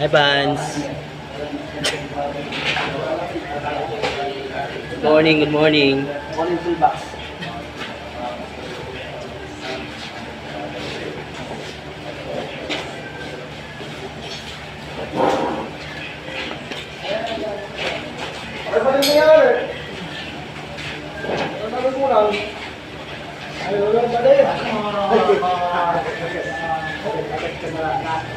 Hi, Vans. Good morning, good morning. Morning feedback. Ano ba yung nangyari? Ano ba kulang? Ay,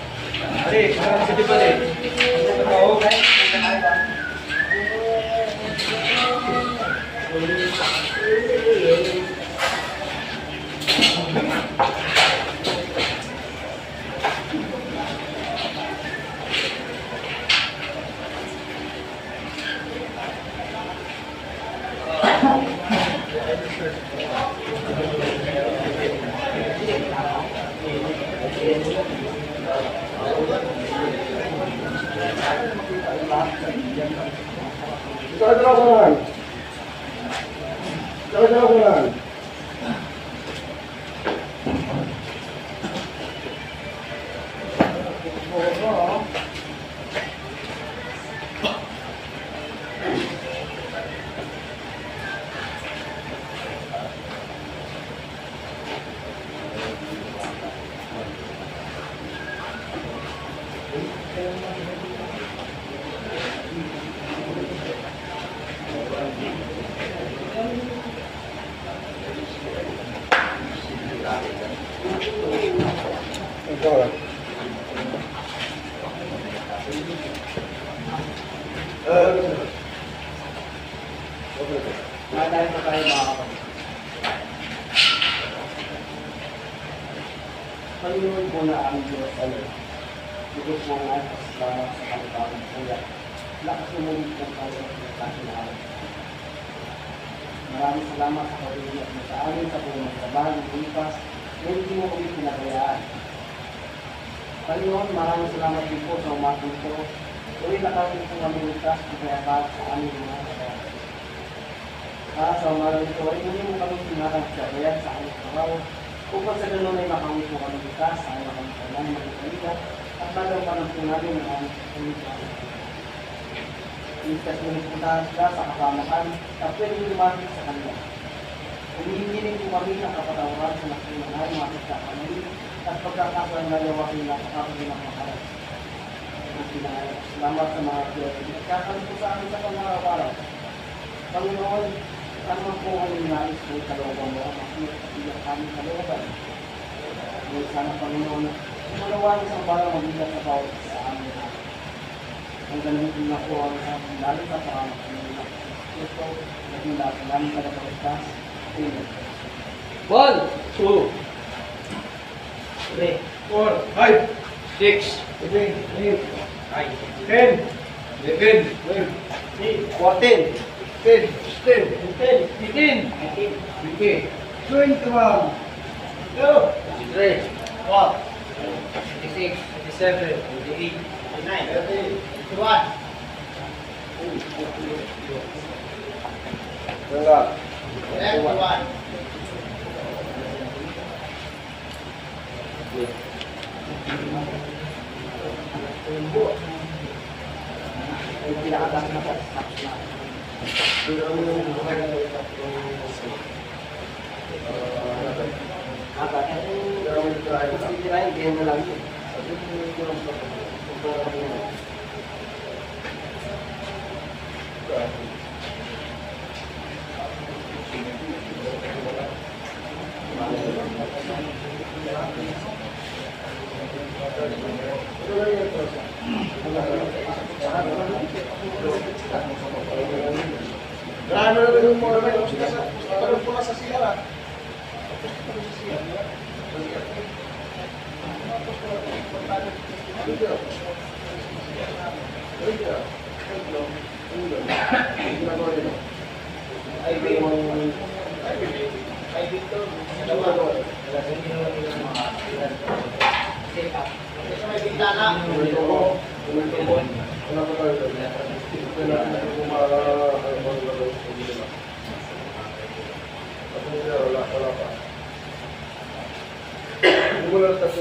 din? Ali, sige pa din. Oo, okay. Sarap na ako naman. Panginoon po na ang Diyos ano, Diyos mo nga sa salamat sa kalibawang kuya. Lakas po tayo sa kasinaan. Maraming salamat sa pag-iingat mo sa amin sa buong trabaho ng lipas na hindi mo kami pinabayaan. Panginoon, maraming salamat din po sa umating ko. Tuloy na kami po kami ligtas at kayapat sa aming mga kapatid. Para sa umalang ito ay hindi mo kami pinakagsabayan sa aming trabaho upang sa ganun ay makawit mo kami ligtas sa aming mga kalan ng kaliga at magawa po namin ang aming kaligayahan. Ligtas mo rin po tayo sila sa kapamakan at pwede lumapit sa kanila. Humihingi rin po kami ng kapatawaran sa nakilingan mga pagkakamali at pagkakakulang nagawa ko nila kapag ng makalat. Salamat sa mga Diyos. Kakalit po sa amin sa pangaraw-araw. Panginoon, man po ang nais mo sa looban mo, makikita at iyak kami sa looban. Ngunit sana Panginoon, kumalawanin sa parang mabigat sa bawat sa amin na. Ang ganun din na po ang sa lalo sa parang Panginoon. Ito, naging lahat namin talaga ligtas. Amen. One, two, Three, four, five, six, seven, eight, nine, ten, eleven, twelve, fourteen, fifteen, sixteen, fifteen, eighteen, nineteen, twenty, twenty-one, two, twenty-three, four, twenty-six, twenty-seven, twenty-eight, nine, thirty-one. Wala. Thirty-one. Yung pinakataas na. Kung sisirain, ganyan na lang yun. Marami na rin yung mga may Parang po nasa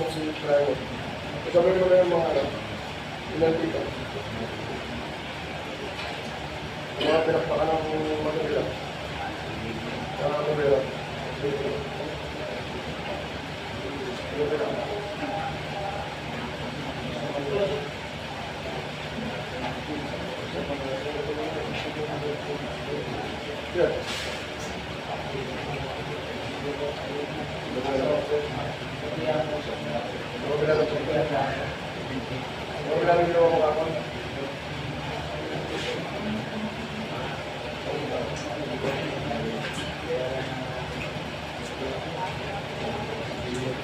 Tapos si Tryon. Sabi mo na yung mga ano. Ilan dito? Yung Mga pinakpakan ng material. Mga material. Material.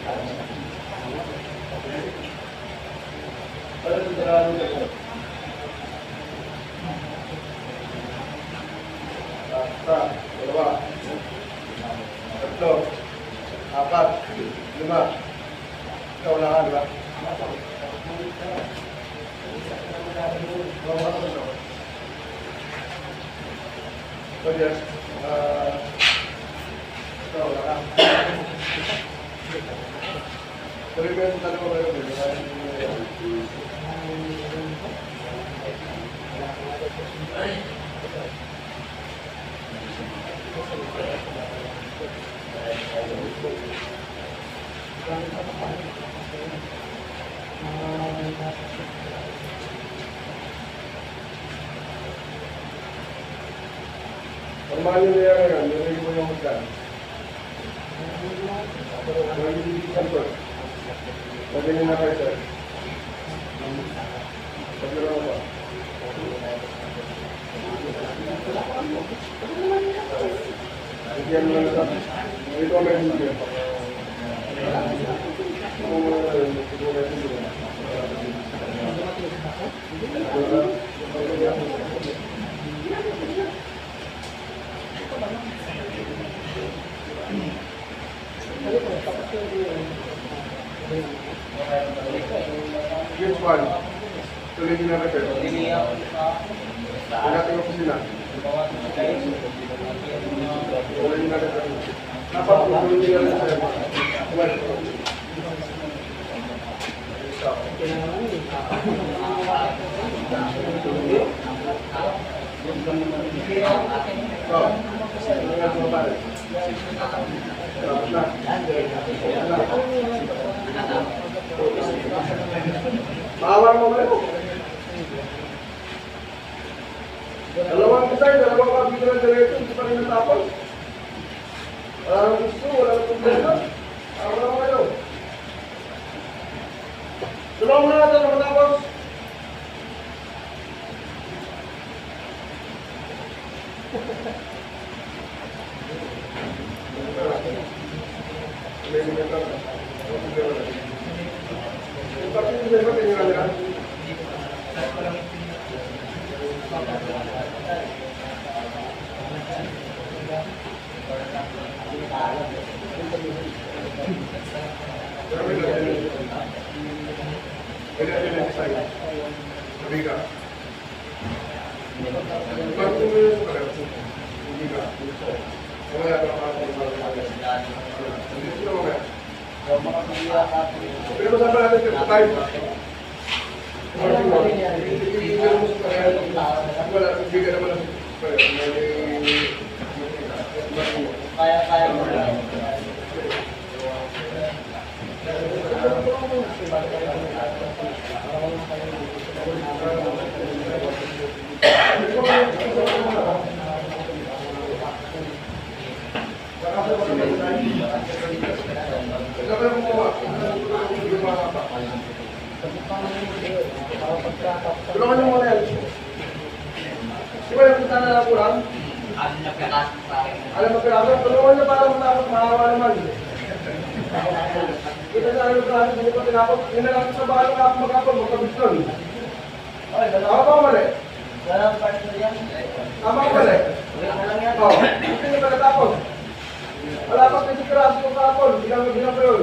Yeah. Isa, dalawa, tatlo, apat, lima. Ikaw wala ka, di ba? Wala ka, no? So, yes, ah, ikaw wala ka. Tuloy ko yung tanong ko kayo, di ba? Nyo niya ngayon, nilagay mo yung magkan. Nagiging ko. Lagay nyo na kayo, sir. Sabi Bigyan mo na. Ito may rin. Which one? Tuloy na rin, sir. Wala. Tuloy nyo na rin, sir. Dapat Bawal mo ba Dalawang design, dalawang kabito ng diretso, hindi pa rin natapos. Wala nang gusto, wala nang problema. Maawa mo kayo. Tulungan mo na natin na matapos. Yung partido sa iba, tinira nila. Pero may ganyan. Ang design. Sabi ka. Mo yun sa pareho? Hindi ka. Mamaya ka pa ako Hindi sila mamaya. Pero masabi natin sa time. Wala, bigyan naman ng Kaya, kaya mo lang. Tulungan niyo muna yan. Di ba yung punta na lang kulang? Ano na kakasok sa akin? Alam mo kailangan, tulungan niyo para matapos mahawa naman. Kita sa ano sa hindi ko tinapos, yun na lang sa bahay ng kapag magkapag, magkabiston. Tama ba mali? Walang partner yan. Tama ba mali? Wala lang yan. Oo, hindi nyo pagkatapos. Wala pa kasi kraso ko kapon, hindi hindi lang pa yun.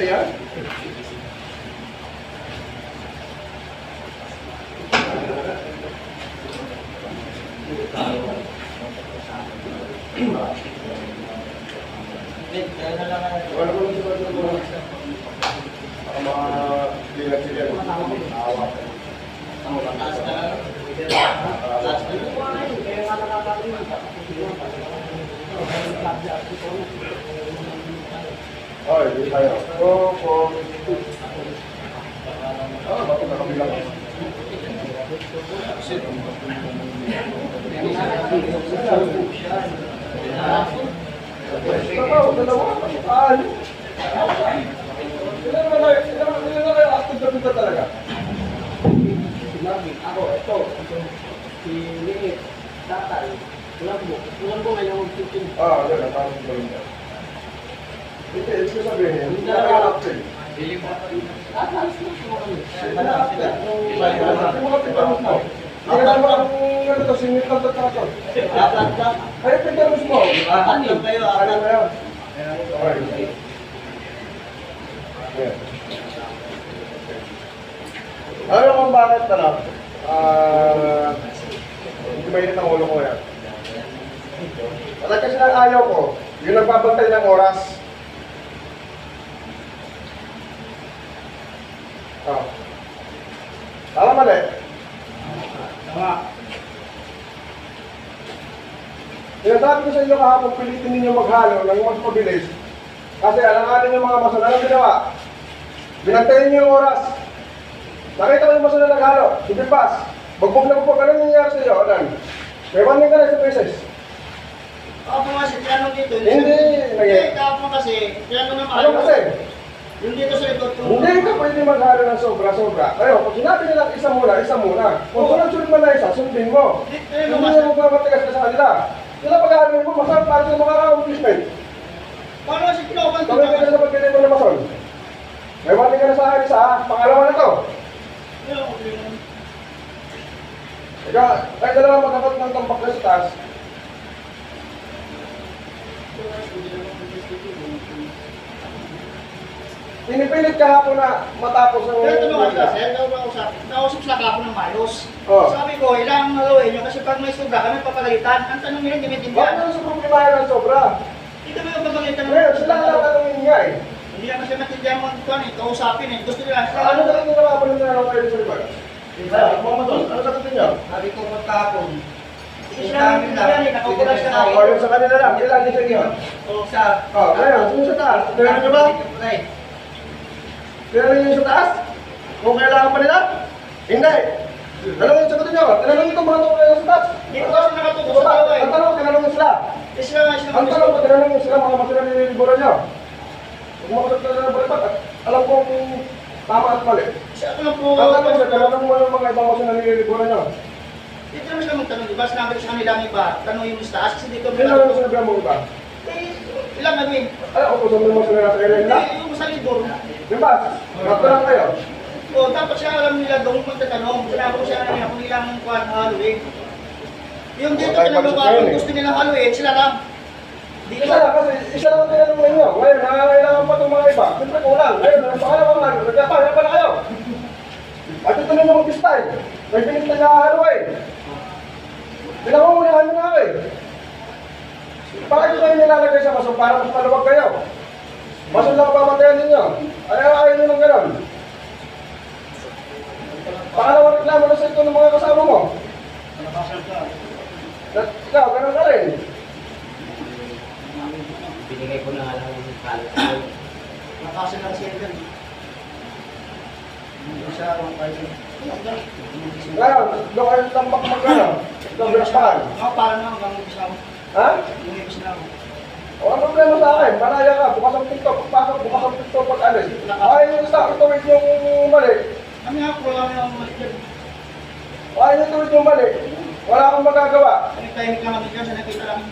இல்லையா Ay, hindi tayo. So, for... Ah, bakit nakabilang? Tama, dalawa. Ah, ano? Ilan na kayo? Ilan na na kayo active na talaga? Sinabi, ako, ito, si Liit, Tatay, Lambo, Lambo ngayon ang titin. Ah, na. Yun? Na na kami. Na na ang singit lang to tato. Lang. Ay, titanong mo. Lang kayo, Ano na. Yeah. Alam mo bakit ano? Ah, hindi mainit ang ulo ko yan. Wala kasi lang ayaw ko, yung nagbabantay ng oras. Ah. Tama mali? Tama. Sinasabi ko sa inyo kahapon, pilitin ninyo maghalo ng mas mabilis. Kasi alanganin yung mga masana ng ginawa. Binantayin niyo yung oras. Nakita ko yung masana naghalo. Sige pas. Bagbog na bagbog. Ano nangyayari sa iyo, Adan? May warning ka na sa beses. Ako po kasi, tinanong dito. Hindi, Hindi, ako kasi, tinanong naman. Ano kasi? Yung dito sa ko. Hindi ka pwede maghalo ng sobra-sobra. Ayo, pag sinabi nila isa muna, isa muna. Kung sunod-sunod man na isa, sundin mo. Hindi, Hindi mo magpapatigas ka sa kanila. Sila pag-aaral mo, masarap para sa mga accomplishment. Paano kasi kinukuha Kami ka na sa pagpili mo na mason. May warning ka na sa akin sa pangalawa na to. Ika, kahit dalawa magkakot ng tampak na sa taas. Pinipilit kahapon na matapos ang... Pero tulungan ka, sir. Daw ba usap? Nausap sila ako ng mayos. Oh. Sabi ko, ilang haluin nyo kasi pag may sobra kami papagalitan. Ang tanong nila, hindi Bakit maintindihan. naman sa problemahin ng sobra? Hindi kami papagalitan. Ngayon, sila nga lang tanongin niya eh. Hindi naman sila maintindihan mo ang kuhan eh. Kausapin eh. Gusto nila. Ano na yung ginawa mo nung nanong kayo sa libag? Ano mga maton? Ano sagutin niyo? Sabi ko magkapon. Hindi sila maintindihan eh. Nakaupulas ka na O, yung sa kanila lang, ilan din sa inyo? O, sa... O, ngayon, sino sa taas? Tinanong niyo ba? Tinanong niyo sa taas? Kung kailangan pa nila? Hindi. Tanong yung sagutin niyo. Tinanong niyo kung mga tungkol sa taas. Hindi ko kasi nakatutok sa Baba, eh. ang tanong, tinanong sila. Sila nga sila Ang tanong tinanong sila mga masira nililiburan niyo. Kung makasag na na balibat, at alam ko kung tama at mali. Kasi ako lang po. Ang tanong tinanong mo yung mga ibang masira nililiburan niyo. Dito naman sila magtanong. Diba sinabi ko sa kanila ang iba. Tanongin mo sa taas kasi dito. Lang yung sinabi mo iba? Eh, ilang ano eh. Ay, ako sa mga masira sa kanila nila. Hindi, yung sa libor. Diba? Magtanong kayo. O, dapat siya alam nila doon magtatanong. Sinabi ko siya kanina kung ilang kuhan haluin. Yung dito Okay, pag- ko kung gusto nilang haluin, sila lang. Dito. Isa lang kasi, isa lang ang tinanong ninyo. Ngayon, nangangailangan pa itong mga iba. Siyempre kulang. Ngayon, ang pangalawang nga, nagkapa, yan pa na kayo. At ito na yung mag-pistay. May pinista na halo eh. Pinangungunahan mo na ako eh. Bakit kayo nilalagay sa maso para mas maluwag kayo? Maso lang ang pamatayan ninyo. Ayaw ayaw nyo ng gano'n. Pangalawang reklamo na sa ito ng mga kasama mo. Na, ikaw, ganun ka rin. Binigay ko na nga lang yung kalo. Nakasa lang siya dyan. Hindi siya ang kayo. Ngayon, doon kayo tambak magkano? Doon binastakan. Ako para na hanggang umpisa ako. Ha? Lumipis na ako. O ano problema sa akin? Malaya ka, bukas ang TikTok, pagpasok, bukas ang TikTok pag alis. Ay, yung sa tuwid yung mali. Kami nga po lang yung malik dyan. Ay, yung tuwid yung mali. Wala akong magagawa. Kami tahimik lang kami sa nakita lang.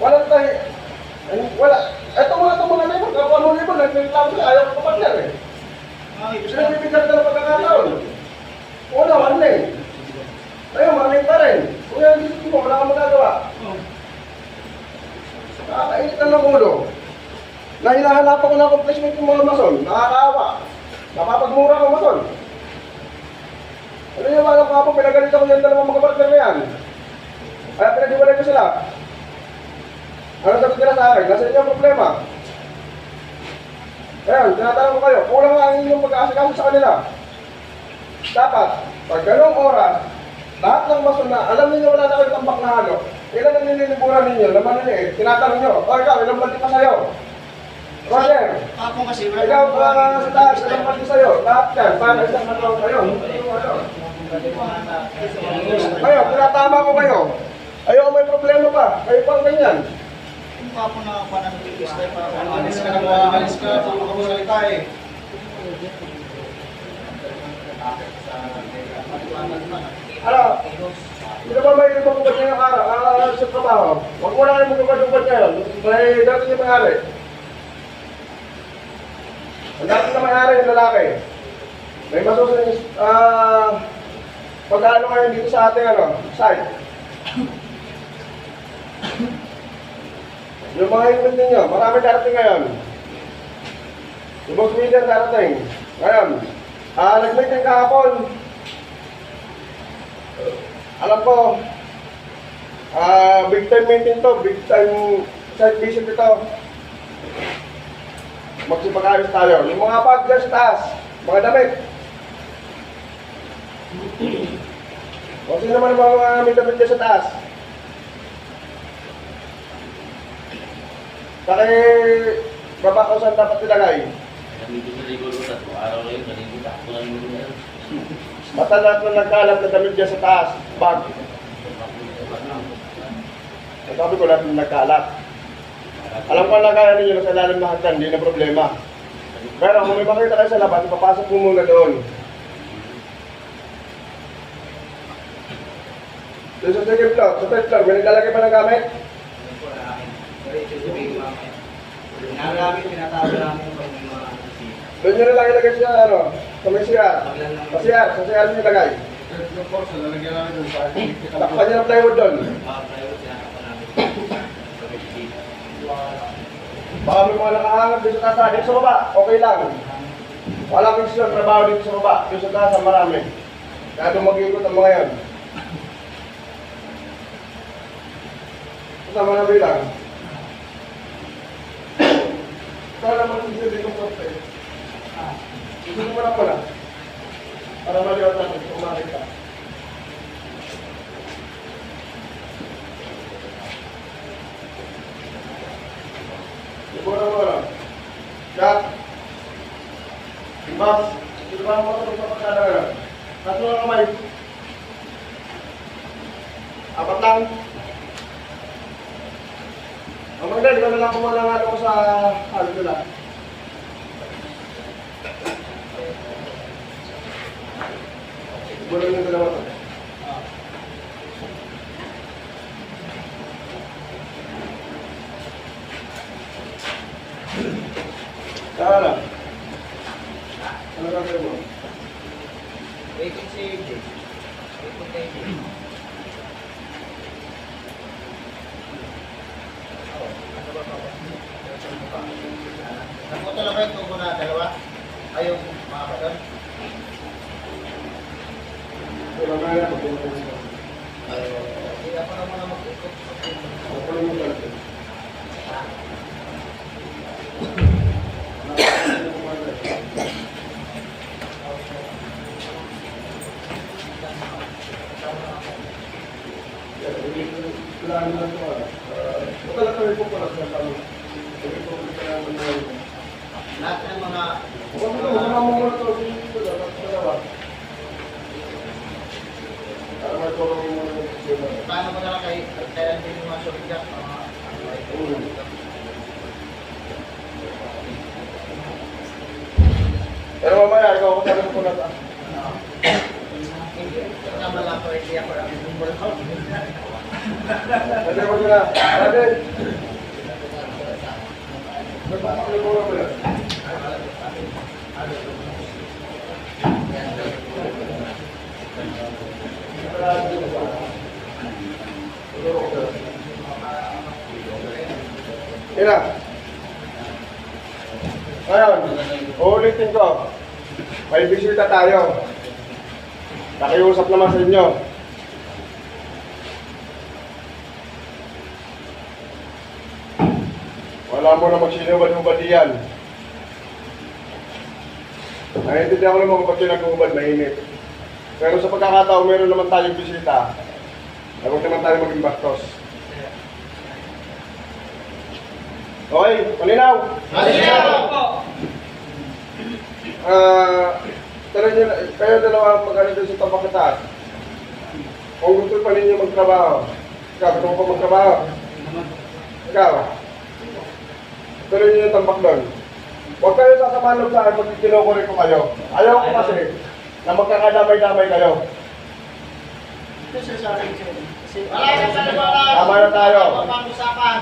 Walang tayo. Ay, wala. Eto mga itong mga neighbor, kapwa mo neighbor, nagreklamo sila, ayaw ko partner eh. Ibig Sila bibigyan ka ng pagkakataon. Una, warning. Ayun, warning pa rin. Kung yan wala kang magagawa. Oh. Na ng ulo. na hinahanap ako ng accomplishment yung mga mason. Nakakaawa. Napapagmura ng mason. Ano yung alam ko po, pinagalit ako yung dalawang mga partner na yan. Kaya pinag-iwalay ko sila. Ano sagot nila sa akin? Nasa inyo ang problema. Ayan, tinatanong ko kayo, kulang ang inyong pag-aasikaso sa kanila. Dapat, pag ganong oras, lahat ng mason na, alam niyo wala na kayong tambak na halo, ilan ang nililiburan ninyo, laman ninyo eh, tinatanong nyo, o ikaw, ilang balti pa sa'yo? Roger, Kapong kasi wala ikaw uh, sa taas, ilang balti sa'yo? Lahat yan, para isang matawag kayo. Ngayon, tinatama ko kayo. Ayaw may problema pa, kayo pang ganyan. Kung kapong na pananilitis tayo para alis ka na alis ka, tulong ka mo salita eh. Ano? Hindi ba may ibang ubad niya ng araw, ah, sa trabaho? Huwag mo lang yung ubad-ubad niya yun. May dati niya may-ari. Ang dati na may-ari yung lalaki. May masusunod, ah, pag-ano kayo dito sa ating ano, site. Yung mga equipment ninyo, marami darating ngayon. Yung box meter darating. Ngayon, ah, nag-meeting kahapon, alam ko, ah big time meeting to, big time site visit ito. Magsipag-ayos tayo. Yung mga sa taas, mga damit. O sino naman ang mga may damit dyan sa taas? Saka baba ko saan dapat ilagay. Nandito sa siguro tatlo araw na yun, kanina takbo lang yun na. Matalat na nagkalat na damit dyan sa taas, bag. Sabi ko lahat na nagkalat. Alam ko ang lagayan ninyo na sa lalim ng hagdan, hindi na problema. Pero kung may makita kayo sa labas, ipapasok mo muna doon. Doon sa second floor, sa third floor, may naglalagay pa ng gamit? Doon nyo na lang ilagay sa ano, sa may CR. Sa CR, sa CR nyo ilagay. Takpan nyo ng plywood doon. Baka may mga nakahangat dito sa taas, dito sa baba, okay lang. Walang issue ang trabaho dito sa baba, dito sa taas marami. Kaya doon mag-ikot ang mga yan. Kasama na bilang. Sana naman hindi dito ng korte. Ito mo na pala. Para maliwat natin kung makita. Siguro mo lang. Jack. Mas. Siguro mo ito sa pagkada ka. Tatlo ang kamay. Apat lang. Ang ba na lang kumalangan ako sa halo nila. Siguro yung dalawa to. Kaya na. Ano gagawin mo? Waiting si AJ. Waiting kay AJ. Nakuha talaga yung tubo na dalawa. Ay, yung mga kadan. Kaya na na, pagpunta mo. Hindi ako naman na mag-ikot. Ako lang yung talaga. Kailangan na ito ah. Ito lang kami po pala sa kami. Ito po kailangan na ito. Lahat ng mga Huwag mo ito, huwag mo muna ito. Dito lang, at dalawa. Para may tulong mo muna yung sistema. paano mo na lang kay kaya din yung mga solidyak, mga Pero mamaya, ikaw ako talaga po na ito. Tama lang ko, hindi ako lang yung Pwede ko sila. Pwede. Nagpapakali mo na pala. Ina. Ngayon, uulitin ko. May bisita tayo. Nakiusap naman sa inyo. Wala mo na magsinubad-ubad diyan. Naiintindihan ko naman kung ba't nag-uubad, mainit. Pero sa pagkakataon, meron naman tayong bisita. na Huwag naman tayo maging bastos. Okay, malinaw. Malinaw po. Ah, tala nyo, kayo dalawa mag-ano doon sa taas. Kung gusto pa ninyo magtrabaho, ikaw, gusto mo pa magtrabaho? Ikaw, tuloy nyo yung tambak doon. Huwag kayo sasamanod sa akin pag kinukuri ko kayo. Ayaw ko kasi na magkakadamay-damay kayo. Ito siya sa akin, sir. Kasi wala na. Tama na tayo. Pag-usapan.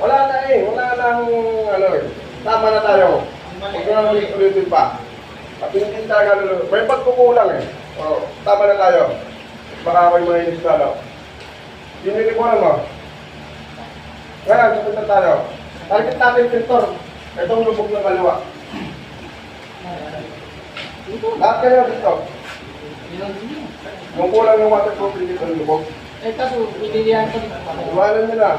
Wala na eh, wala nang ano eh. Tama na tayo. Huwag na lang ulit-ulitin pa. At hindi talaga. May pagkukulang eh. O, tama na tayo. Baka ako'y mga inis lalo. Pinilipunan mo. Ngayon, sabi na tayo. Target natin yung pintor. Itong lubog ng kaliwa. Lahat kayo dito. Kung kulang yung waterproof, hindi ang lubog. Eh, kaso, pilihan ko dito. Iwanan nyo na.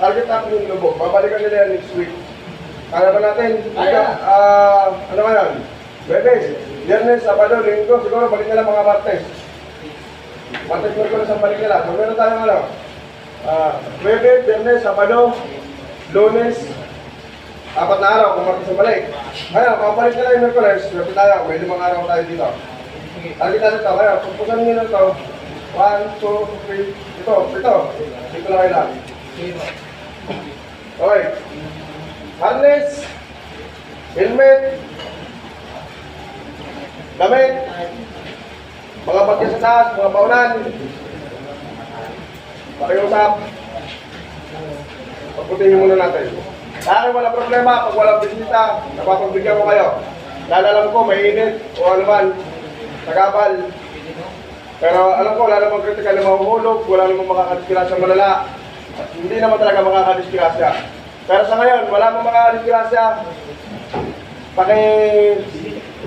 Target natin yung lubog. Babalikan nila yan next week. Kaya ba natin? Kaya. Ah, ano ngayon? Bebes, Viernes, Sabado, Linggo, siguro balik nila mga Martes. Martes, Merkulis ang balik nila. So meron tayong ano? Ah, Bebes, Viernes, Sabado, Lunes, apat na araw kung Martes ang balik. Ngayon, balik nila yung Merkulis, swerte tayo. May limang araw tayo dito. Target natin ito. Ngayon, pagpusan nyo na ito. One, two, three. Ito, ito. Dito na kayo lang. Okay. Harness. Helmet. Damit. Mga bagya sa taas, mga baunan. Pakiusap. Pagputihin muna natin. Sa akin wala problema pag walang bisita, napapagbigyan ko kayo. Dahil ko, mainit o ano man, tagabal. Pero alam ko, wala namang kritikal na mahuhulog, wala namang makakadisgrasya malala. At hindi naman talaga makakadisgrasya. Pero sa ngayon, wala namang makakadisgrasya. Paki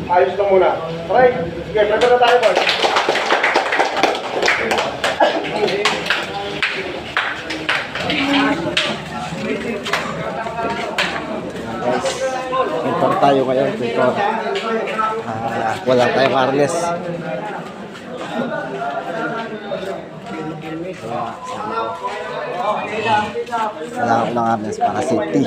ayos lang muna. Okay, sige, prepare na tayo boy. Tayo ngayon, pintor. Ah, wala tayong harness. Wala akong harness para safety.